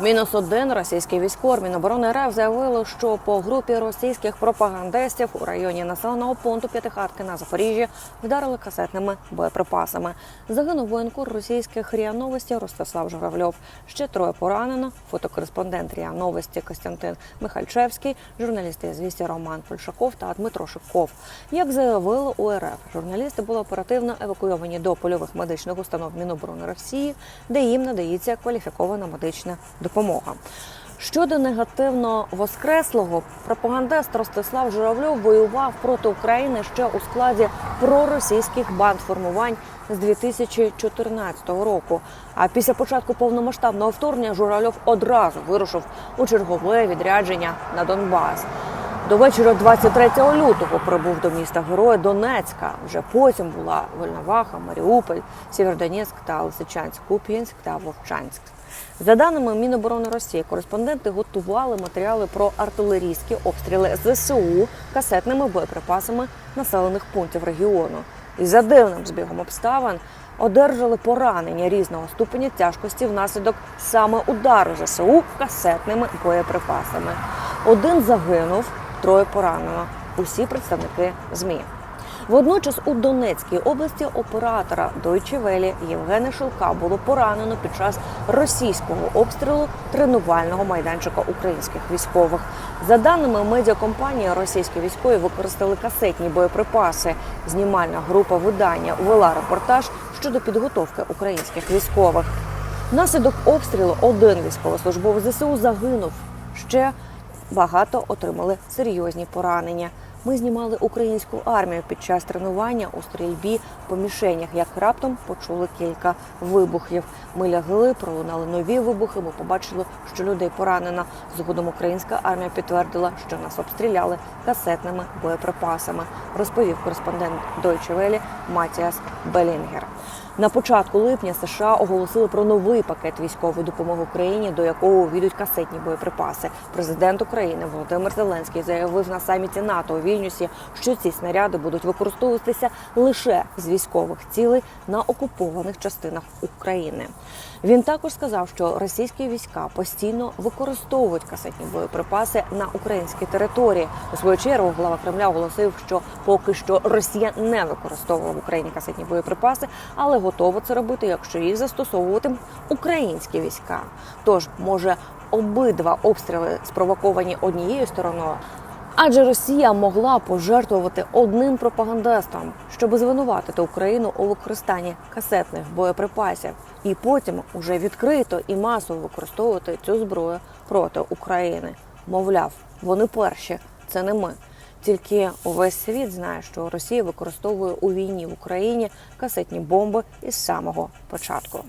Мінус один російський військовий Міноборони РФ заявило, що по групі російських пропагандистів у районі населеного пункту П'ятихатки на Запоріжжі вдарили касетними боєприпасами. Загинув воєнкор російських РІА Новості Ростислав Журавльов. Ще троє поранено. Фотокореспондент РІА Новості Костянтин Михальчевський, журналісти звісті Роман Польшаков та Дмитро Шипков. Як заявили у РФ, журналісти були оперативно евакуйовані до польових медичних установ Міноборони Росії, де їм надається кваліфікована медична допомога. Щодо негативно воскреслого, пропагандист Ростислав Журавльов воював проти України ще у складі проросійських бандформувань з 2014 року. А після початку повномасштабного вторгнення Журавльов одразу вирушив у чергове відрядження на Донбас. До вечора 23 лютого прибув до міста Героя Донецька. Вже потім була Вольноваха, Маріуполь, Сєвєродонецьк та Лисичанськ, Куп'янськ та Вовчанськ. За даними Міноборони Росії, кореспонденти готували матеріали про артилерійські обстріли ЗСУ касетними боєприпасами населених пунктів регіону. І за дивним збігом обставин одержали поранення різного ступеня тяжкості внаслідок саме удару ЗСУ касетними боєприпасами. Один загинув, троє поранено. Усі представники ЗМІ. Водночас у Донецькій області оператора Deutsche Welle Євгена Шилка було поранено під час російського обстрілу тренувального майданчика українських військових. За даними медіакомпанії, російські військові використали касетні боєприпаси. Знімальна група видання вела репортаж щодо підготовки українських військових. Внаслідок обстрілу один військовослужбовець ЗСУ загинув. Ще багато отримали серйозні поранення. Ми знімали українську армію під час тренування у стрільбі по мішенях. Як раптом почули кілька вибухів. Ми лягли, пролунали нові вибухи. Ми побачили, що людей поранено. Згодом українська армія підтвердила, що нас обстріляли касетними боєприпасами. Розповів кореспондент Deutsche Welle Матіас Белінгер. На початку липня США оголосили про новий пакет військової допомоги Україні, до якого увійдуть касетні боєприпаси. Президент України Володимир Зеленський заявив на саміті НАТО у Вільнюсі, що ці снаряди будуть використовуватися лише з військових цілей на окупованих частинах України. Він також сказав, що російські війська постійно використовують касетні боєприпаси на українській території. У свою чергу глава Кремля оголосив, що поки що Росія не використовувала в Україні касетні боєприпаси, але готова це робити, якщо їх застосовуватимуть українські війська. Тож може обидва обстріли спровоковані однією стороною. Адже Росія могла пожертвувати одним пропагандистом, щоб звинуватити Україну у використанні касетних боєприпасів, і потім уже відкрито і масово використовувати цю зброю проти України. Мовляв, вони перші, це не ми. Тільки увесь світ знає, що Росія використовує у війні в Україні касетні бомби із самого початку.